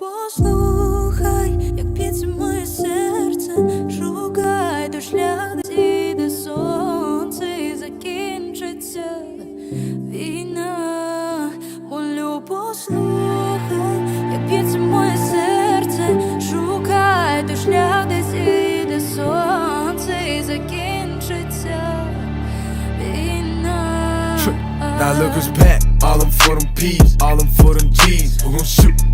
послухай, як б'ється моє серце, шукай до шлях, де зійде сонце і закінчиться війна. Молю, послухай, як б'ється моє серце, шукай до шлях, де зійде сонце і закінчиться війна. Now look who's back, all them for them P's, all them for them G's. Who gon' shoot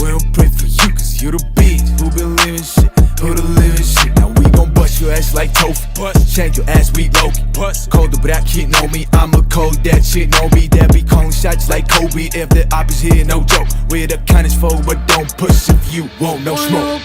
We don't pray for you, cause you the beast. Who been living shit? Who the living shit? Now we gon' bust your ass like tofu. Bust. Change your ass, we low. Cold the black kid know me, I'm a cold that shit know me. That be calling shots like Kobe. If the op is here, no joke. We're the kindest foe, but don't push if you want no smoke.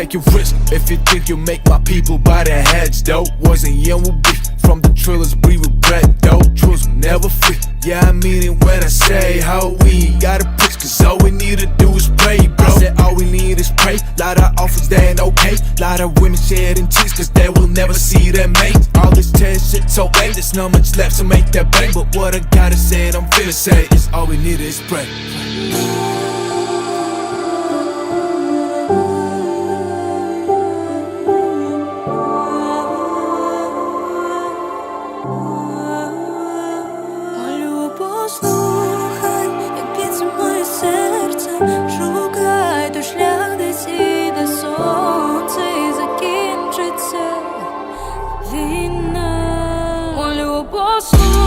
Take a risk if you think you'll make my people bow their heads, though. Wasn't young will be from the trillers, we regret, though. Trolls will never fit. Yeah, I mean it when I say how we gotta push, cause all we need to do is pray, bro. I said all we need is pray. Lot of offers that ain't okay. Lot of women shedding tears, cause they will never see their mate. All this test shit so lame, there's not much left to make that bang. But what I gotta say, I'm finna say, is all we need is pray. so.